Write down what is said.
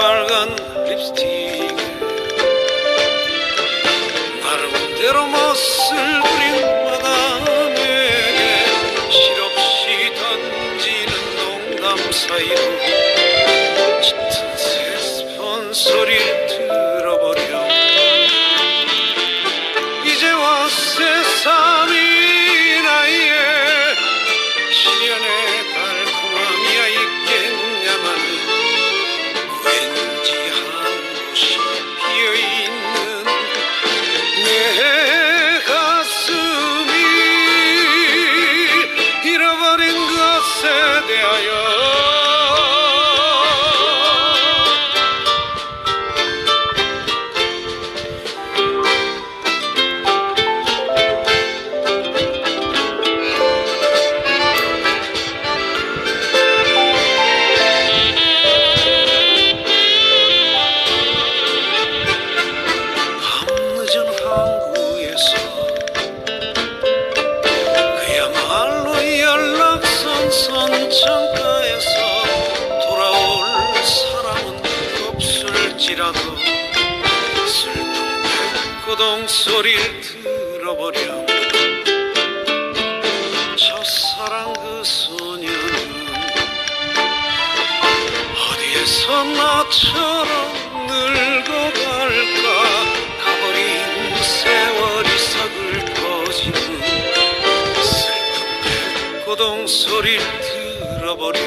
빨간 립스틱 나름대로 멋을 부린 마담에게 실없이 던지는 농담 사이로 짙은 새스폰 소리를 것에 대 백고동 소리를 들어버려. 첫사랑 그 소녀는 어디에서 나처럼 늙어 갈까? 가버린 세월이 서글퍼지는 슬픈 백고동 소리를 들어버려